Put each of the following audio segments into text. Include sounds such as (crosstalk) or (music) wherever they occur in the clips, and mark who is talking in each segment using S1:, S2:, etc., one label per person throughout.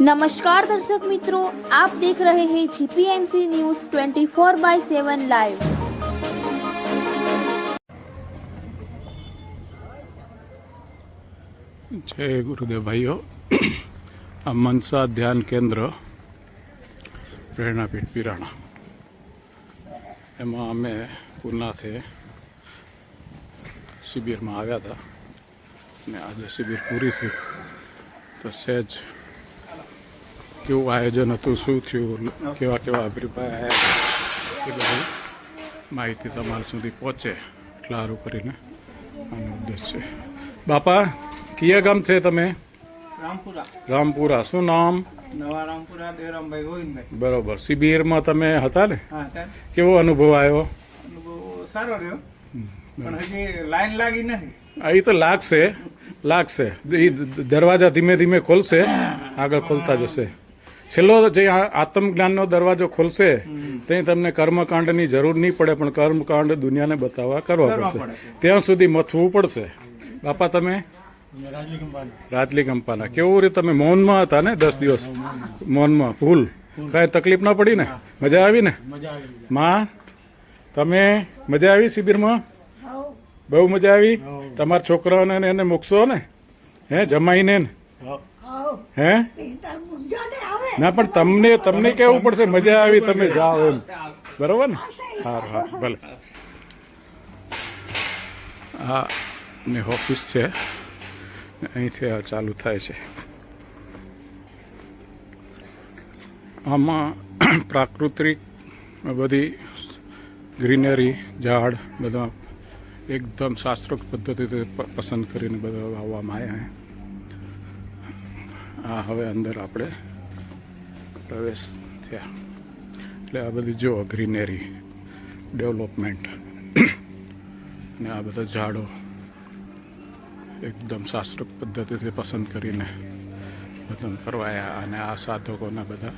S1: નમસ્કાર દર્શક મિત્રો આપ દેખ રહે હૈ જીપીએમસી ન્યૂઝ 24 બાય 7 લાઈવ
S2: જય ગુરુદેવ ભાઈઓ આ મનસા ધ્યાન કેન્દ્ર પ્રેરણાપીઠ પિરાણા એમાં અમે પૂનાથી શિબિરમાં આવ્યા હતા ને આજે શિબિર પૂરી થઈ તો સહેજ કેવું આયોજન હતું શું થયું કેવા કેવા અભિપ્રાય આવ્યા એ બધી માહિતી તમારા સુધી પહોંચે એટલા સારું કરીને આનો ઉદ્દેશ છે. બાપા કયા ગામ છે તમે?
S3: રામપુરા.
S2: રામપુરા. શું નામ?
S3: નવા રામપુરા દેવરામભાઈ ગોવિંદભાઈ.
S2: બરોબર. શિબિરમાં તમે હતા ને? કેવો અનુભવ આવ્યો?
S3: સારો રહ્યો. પણ હજી લાઈન લાગી નથી.
S2: એ તો લાગશે લાગશે. એ દરવાજા ધીમે ધીમે ખોલશે આગળ ખોલતા જશે. છેલ્લો જે આ આત્મજ્ઞાનનો દરવાજો ખોલશે તે તમને કર્મકાંડની જરૂર નહીં પડે પણ કર્મકાંડ દુનિયાને બતાવવા કરવા પડશે. ત્યાં સુધી મથવું પડશે. બાપા તમે?
S3: રાજલી કંપાની
S2: કંપાના કેવું રીતે તમે મૌનમાં હતા ને દસ દિવસ? મૌનમાં. ભૂલ. કાંઈ તકલીફ ના પડી ને? મજા આવી ને? માં તમે મજા આવી શિબિરમાં? બહુ મજા આવી? તમારા છોકરાઓને એને મૂકશો ને? હે જમાઈને ને? હે? ના, પણ તમને તમને કેવું પડશે? મજા આવી, તમે જાઓ એમ. બરોબર ને? હા હા ભલે. આ ને ઓફિસ છે. અહીંથી આ ચાલુ થાય છે. આમાં પ્રાકૃતિક બધી ગ્રીનરી, ઝાડ, બધા એકદમ શાસ્ત્રોક્ત પદ્ધતિથી પસંદ કરીને બધા વાવવામાં આવ્યા આ હવે અંદર આપણે પ્રવેશ થયા. એટલે આ બધી જો ગ્રીનરી, ડેવલપમેન્ટ અને આ બધા ઝાડો એકદમ શાસ્ત્રોક્ત પદ્ધતિથી પસંદ કરીને બધા કરવાયા અને આ સાધકોના બધા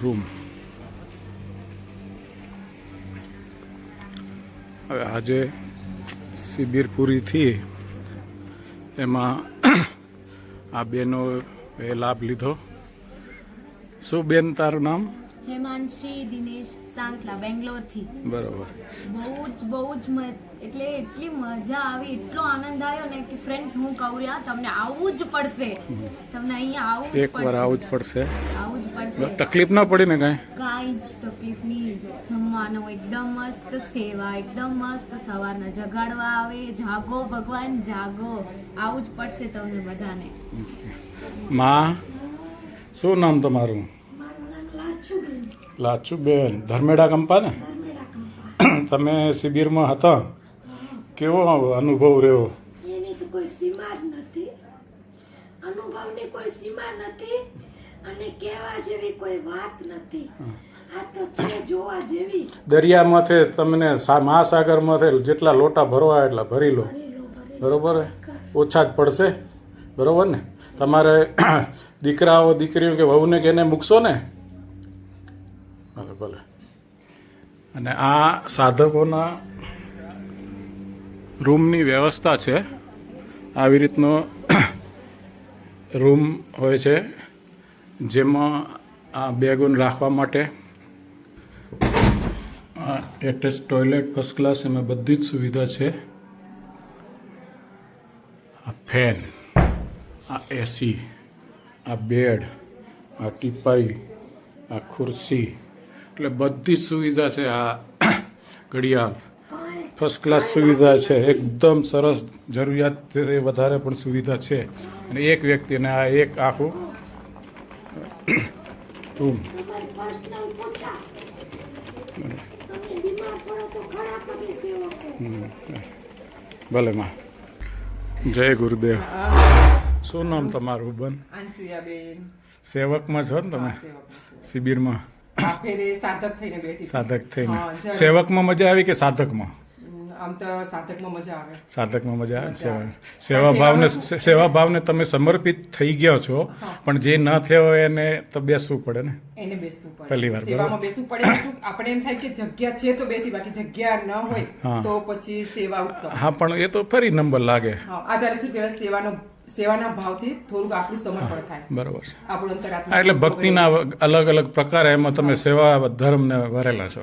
S2: રૂમ. હવે આજે શિબિર પૂરી થઈ, એમાં આ બેનો એ લાભ લીધો. શું બેન તારું નામ?
S4: હેમાંશી દિનેશ સાંકલા બેંગ્લોરથી.
S2: બરોબર.
S4: બહુ જ બહુ જ એટલે એટલી મજા આવી એટલો આનંદ આવ્યો ને કે ફ્રેન્ડ્સ હું કહું યાર તમને આવું જ પડશે. તમને અહીંયા આવું જ
S2: એક વાર આવું જ પડશે.
S4: આવું જ પડશે.
S2: તકલીફ ના પડી ને કાંઈ?
S4: કાંઈ જ તકલીફ નહીં. જમવાનું એકદમ મસ્ત સેવા એકદમ મસ્ત સવારના જગાડવા આવે જાગો ભગવાન જાગો. આવું જ પડશે તમને બધાને.
S2: માં શું નામ તમારું? લાચુબેન ધર્મેડા કંપા ને? તમે શિબિરમાં હતા. કેવો અનુભવ રહ્યો?
S5: એની તો કોઈ સીમા જ નથી. અનુભવની કોઈ સીમા નથી અને કહેવા જેવી કોઈ વાત નથી. આ તો છે જોવા જેવી.
S2: દરિયામાંથી તમને મહાસાગરમાંથી જેટલા લોટા ભરવા એટલા ભરી લો. બરોબર? ઓછા જ પડશે. બરોબર ને? તમારે (clears throat) દીકરાઓ દીકરીઓ કે વહુને કે એને મૂકશો ને? ભલે. અને આ સાધકોના રૂમની વ્યવસ્થા છે. આવી રીતનો રૂમ હોય છે, જેમાં આ બેગોન રાખવા માટે એટેચ ટોયલેટ ફર્સ્ટ ક્લાસ એમાં બધી જ સુવિધા છે. આ ફેન, આ એસી, આ બેડ, આ ટીપાઈ, આ ખુરશી એટલે બધી જ સુવિધા છે આ ઘડિયાળ. ફર્સ્ટ ક્લાસ સુવિધા છે. એકદમ સરસ જરૂરિયાત વધારે પણ સુવિધા છે. અને એક વ્યક્તિને આ એક આખું રૂમ ભલે માં. જય ગુરુદેવ. શું નામ તમારું બન સેવકમાં છો ને તમે? શિબિરમાં.
S6: આ ફેરે સાધક થઈને બેઠી
S2: સાધક થઈને સેવકમાં મજા આવી કે સાધકમાં.
S6: આમ તો સાધકમાં મજા આવે.
S2: સાધકમાં મજા આવે. સેવા સેવા ભાવને સેવા ભાવને તમે સમર્પિત થઈ ગયા છો પણ જે ન થયો એને તો બેસવું પડે ને?
S6: એને બેસવું પડે.
S2: પહેલી વાર,
S6: સેવામાં બેસવું પડે. આપણે એમ થાય કે જગ્યા છે તો બેસી બાકી જગ્યા ન હોય. તો પછી સેવા ઉત્તમ.
S2: હા પણ એ તો ફરી નંબર લાગે.
S6: આ જ્યારે શું કહેવાય સેવાનો સેવાના ભાવથી થોડુંક આપણું સમર્પણ થાય.
S2: બરોબર.
S6: આપણું અંતરાત્મા
S2: એટલે ભક્તિના અલગ અલગ પ્રકાર એમાં તમે સેવા ધર્મને વરેલા છો.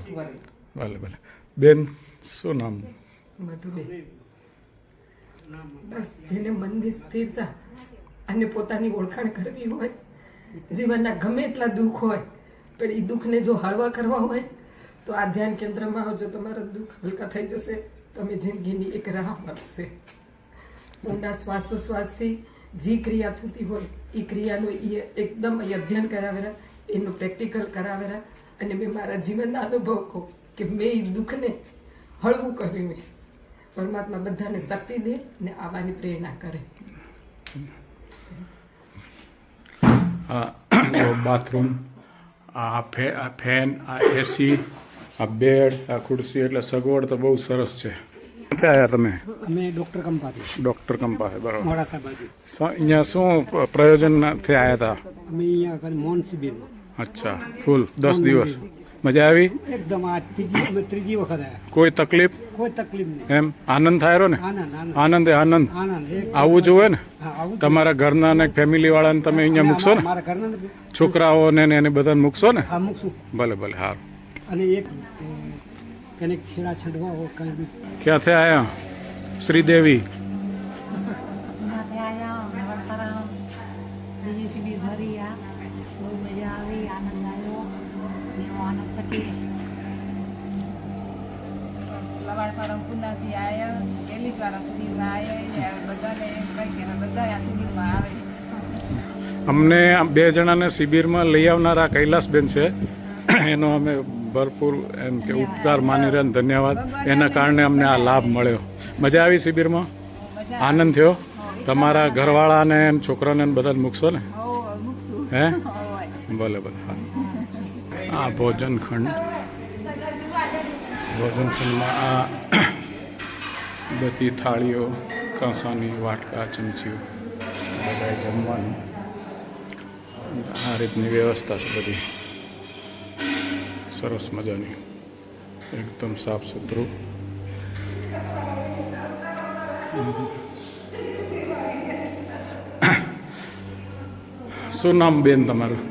S2: ભલે ભલે. બેન શું નામ?
S6: મધુબેન. બસ જેને મનની સ્થિરતા અને પોતાની ઓળખાણ કરવી હોય જીવનના ગમે એટલા દુઃખ હોય પણ એ દુઃખને જો હળવા કરવા હોય તો આ ધ્યાન કેન્દ્રમાં આવજો તમારા દુઃખ હલકા થઈ જશે તમે જિંદગીની એક રાહ મળશે. ઊંડા શ્વાસોશ્વાસથી જે ક્રિયા થતી હોય એ ક્રિયાનું એ એકદમ અધ્યયન કરાવેલા એનું પ્રેક્ટિકલ કરાવેલા અને મેં મારા જીવનના અનુભવ કહું કે મેં એ દુઃખને હળવું કર્યું મેં. પરમાત્મા બધાને શક્તિ દે ને આવવાની પ્રેરણા કરે.
S2: બાથરૂમ આ ફેન આ એસી આ બેડ આ ખુરશી એટલે સગવડ તો બહુ સરસ છે. ક્યાં આવ્યા તમે?
S7: અમે ડૉક્ટર કંપાથી.
S2: ડૉક્ટર કંપાથી બરાબર.
S7: મોડાસા બાજુ
S2: અહીંયા શું પ્રયોજનથી આવ્યા હતા?
S7: અમે અહીંયા મૌન શિબિરમાં
S2: અચ્છા ફૂલ દસ દિવસ. મજા આવી?
S7: એકદમ આ ત્રીજી ત્રીજી વખત આવ્યા.
S2: કોઈ તકલીફ?
S7: કોઈ તકલીફ નહીં.
S2: એમ? આનંદ થાય ને
S7: આનંદ
S2: એ આનંદ આવવું જોઈએ ને?
S7: હા.
S2: તમારા ઘરના ને ફેમિલી વાળાને તમે અહીંયા મૂકશો ને? છોકરાઓને ને એને બધાને મૂકશો ને? ભલે ભલે હારું.
S7: અને એક
S2: ક્યાંથી આવ્યા શ્રીદેવી? અમને બે જણાને શિબિરમાં લઈ આવનારા કૈલાસબેન છે. એનો અમે ભરપૂર એમ કે ઉપકાર માની રહ્યા ધન્યવાદ. એના કારણે અમને આ લાભ મળ્યો. મજા આવી શિબિરમાં? આનંદ થયો? તમારા ઘરવાળાને એમ છોકરાને બધા મૂકશો ને? હે? ભલે ભલે, હા. આ ભોજન ખંડ. ભોજન ખંડમાં આ બધી થાળીઓ કાંસાની વાટકા ચમચીઓ બધાએ જમવાનું. આ રીતની વ્યવસ્થા છે બધી. સરસ મજાની. એકદમ સાફ સુથરું. શું નામ બેન તમારું?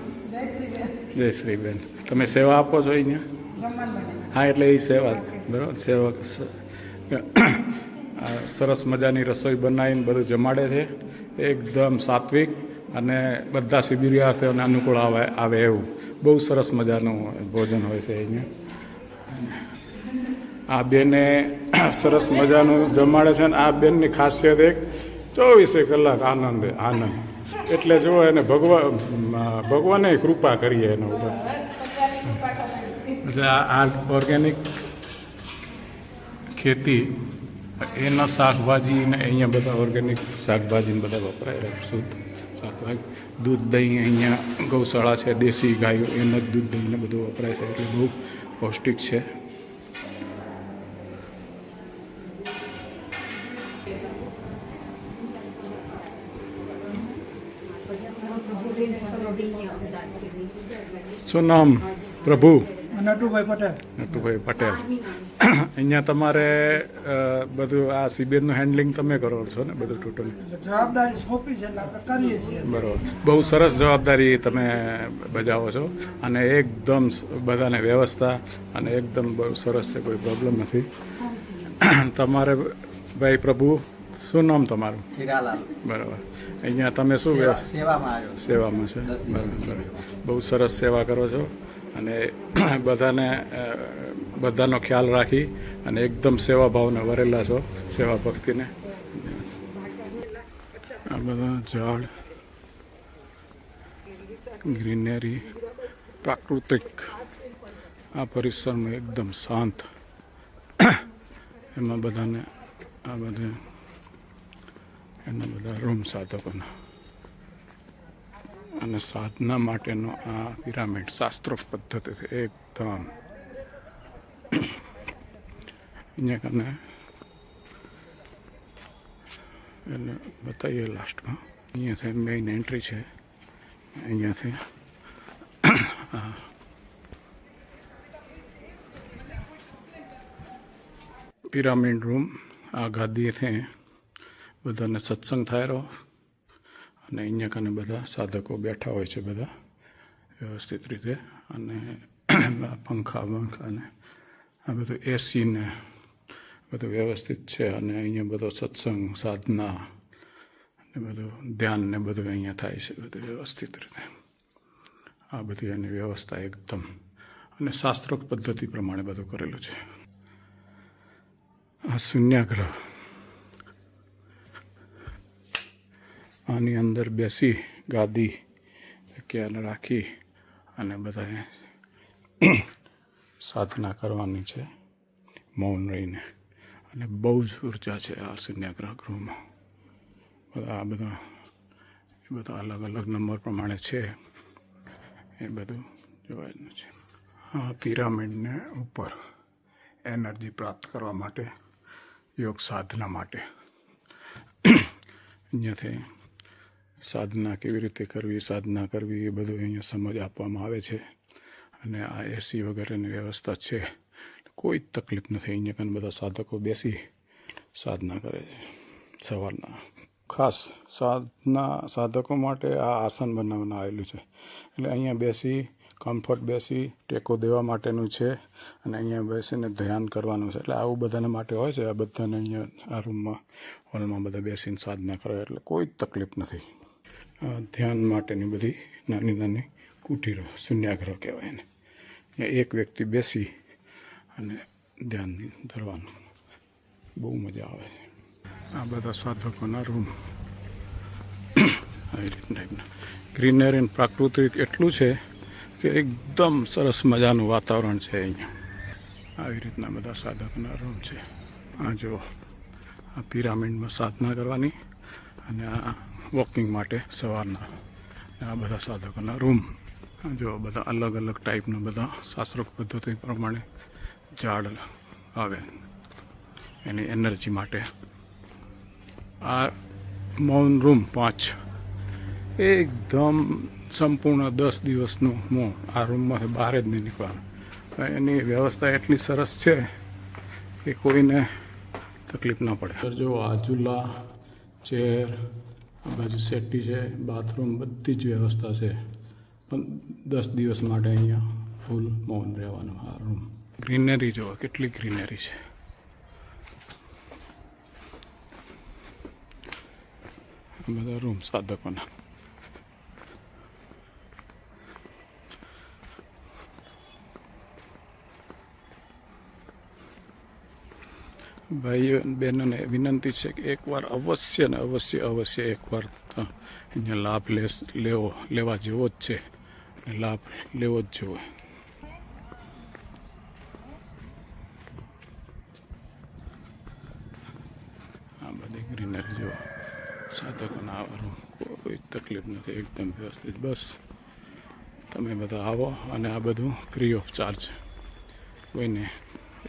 S2: જય શ્રી બેન. તમે સેવા આપો છો અહીંયા? હા એટલે એ સેવા બરાબર સેવા સરસ મજાની રસોઈ બનાવીને બધું જમાડે છે. એકદમ સાત્વિક અને બધા શિબિરાર્થીઓને અનુકૂળ આવે આવે એવું. બહુ સરસ મજાનું ભોજન હોય છે અહીંયા. આ બેને (coughs) સરસ મજાનું જમાડે છે અને આ બેનની ખાસિયત એક, ચોવીસે કલાક આનંદ આનંદ. એટલે જો એને ભગવાન ભગવાને કૃપા કરીએ એના ઉપર. આ ઓર્ગેનિક ખેતી એના શાકભાજી ને અહીંયા બધા ઓર્ગેનિક શાકભાજીને બધા વપરાય શુદ્ધ શાકભાજી. દૂધ દહીં અહીંયા ગૌશાળા છે દેશી ગાયો એના જ દૂધ દહીંને બધું વપરાય છે એટલે બહુ પૌષ્ટિક છે. શું નામ? પ્રભુ.
S7: નટુભાઈ પટેલ.
S2: નટુભાઈ પટેલ. અહીંયા તમારે બધું આ શિબિરનું હેન્ડલિંગ તમે કરો છો ને બધું ટોટલી
S7: જવાબદારી સોંપી છે એટલે આપણે કરીએ છીએ.
S2: બરોબર. બહુ સરસ જવાબદારી તમે બજાવો છો અને એકદમ બધાને વ્યવસ્થા અને એકદમ બહુ સરસ છે કોઈ પ્રોબ્લેમ નથી. તમારે ભાઈ પ્રભુ શું નામ તમારું? બરાબર. અહીંયા તમે શું.
S8: સેવામાં છે.
S2: બરાબર. બહુ સરસ સેવા કરો છો. અને (clears throat) બધાને બધાનો ખ્યાલ રાખી અને એકદમ સેવા ભાવને વરેલા છો, સેવા ભક્તિને. આ બધા ઝાડ, ગ્રીનરી, પ્રાકૃતિક, આ પરિસરમાં એકદમ શાંત. એમાં બધાને, આ બધા, એના બધા રૂમ સાધકોના. અને સાધના માટેનો આ પિરામિડ શાસ્ત્રો પદ્ધતિથી એકદમ. અહીંયા કને એને બતાવીએ લાસ્ટમાં. અહીંયાથી મેઇન એન્ટ્રી છે. અહીંયાથી પિરામિડ રૂમ આ ગાદીએથી બધાને સત્સંગ થાય રહ્યો. અને અહીંયા કને બધા સાધકો બેઠા હોય છે બધા, વ્યવસ્થિત રીતે. અને (clears throat) પંખા પંખા ને આ બધું એસી ને બધું વ્યવસ્થિત છે. અને અહીંયા બધો સત્સંગ, સાધના ને બધું ધ્યાન ને બધું અહીંયા થાય છે બધું વ્યવસ્થિત રીતે. આ બધી એની વ્યવસ્થા એકદમ. અને શાસ્ત્રોક્ત પદ્ધતિ પ્રમાણે બધું કરેલું છે. આ શૂન્યાગ્રહ. આની અંદર બેસી, ગાદી તકિયા રાખી અને બધાએ સાધના કરવાની છે, મૌન રહીને. અને બહુ જ ઊર્જા છે આ શૂન્યાગ્રહ ગૃહમાં. બધા આ બધા, એ બધા અલગ અલગ નંબર પ્રમાણે છે, એ બધું જોવાનું છે. આ પિરામિડને ઉપર એનર્જી પ્રાપ્ત કરવા માટે, યોગ સાધના માટે. (coughs) અહીંયાથી સાધના કેવી રીતે કરવી, સાધના કરવી એ બધું અહીંયા સમજ આપવામાં આવે છે. અને આ એસી વગેરેની વ્યવસ્થા છે. કોઈ તકલીફ નથી. અહીંયા કને બધા સાધકો બેસી સાધના કરે છે સવારના. ખાસ સાધના સાધકો માટે આ આસન બનાવવામાં આવેલું છે. એટલે અહીંયા બેસી કમ્ફર્ટ બેસી, ટેકો દેવા માટેનું છે. અને અહીંયા બેસીને ધ્યાન કરવાનું છે. એટલે આવું બધાને માટે હોય છે. આ બધાને અહીંયા આ રૂમમાં હોલમાં બધા બેસીને સાધના કરે. એટલે કોઈ તકલીફ નથી. ધ્યાન માટેની બધી નાની નાની કુટીરો શૂન્યાગ્રહ કહેવાય એને. એક વ્યક્તિ બેસી અને ધ્યાન ધરવાનું બહુ મજા આવે છે. આ બધા સાધકોના રૂમ. આવી રીતના ગ્રીનરી પ્રાકૃતિક એટલું છે કે એકદમ સરસ મજાનું વાતાવરણ છે અહીંયા. આવી રીતના બધા સાધકોના રૂમ છે. આ જો આ પિરામિડમાં સાધના કરવાની અને આ વોકિંગ માટે સવારના. આ બધા સાધકોના રૂમ. જો બધા અલગ અલગ ટાઈપના બધા શાસ્ત્રોક્ત પદ્ધતિ પ્રમાણે ઝાડ આવે એની એનર્જી માટે. આ મૌન રૂમ પાંચ. એકદમ સંપૂર્ણ દસ દિવસનું મૌન. આ રૂમમાંથી બહાર જ નહીં નીકળવાનું. એની વ્યવસ્થા એટલી સરસ છે કે કોઈને તકલીફ ના પડે. જો આ ચૂલા, ચેર બાજુ સેફટી છે, બાથરૂમ બધી જ વ્યવસ્થા છે. પણ દસ દિવસ માટે અહીંયા ફૂલ મૌન રહેવાનું આ રૂમ ગ્રીનરી જોવા, કેટલી ગ્રીનરી છે. બધા રૂમ સાધકોના. ભાઈઓ બહેનોને વિનંતી છે કે એકવાર અવશ્ય ને અવશ્ય અવશ્ય એકવાર અહીંયા લાભ લે લેવો, લેવા જેવો જ છે અને લાભ લેવો જ જોવે. આ બધી ગ્રીનરી જો સાધકોના આવવાનું કોઈ તકલીફ નથી, એકદમ વ્યવસ્થિત. બસ, તમે બધા આવો અને આ બધું ફ્રી ઓફ ચાર્જ કોઈને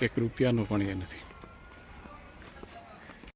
S2: એક રૂપિયાનો પણ એ નથી.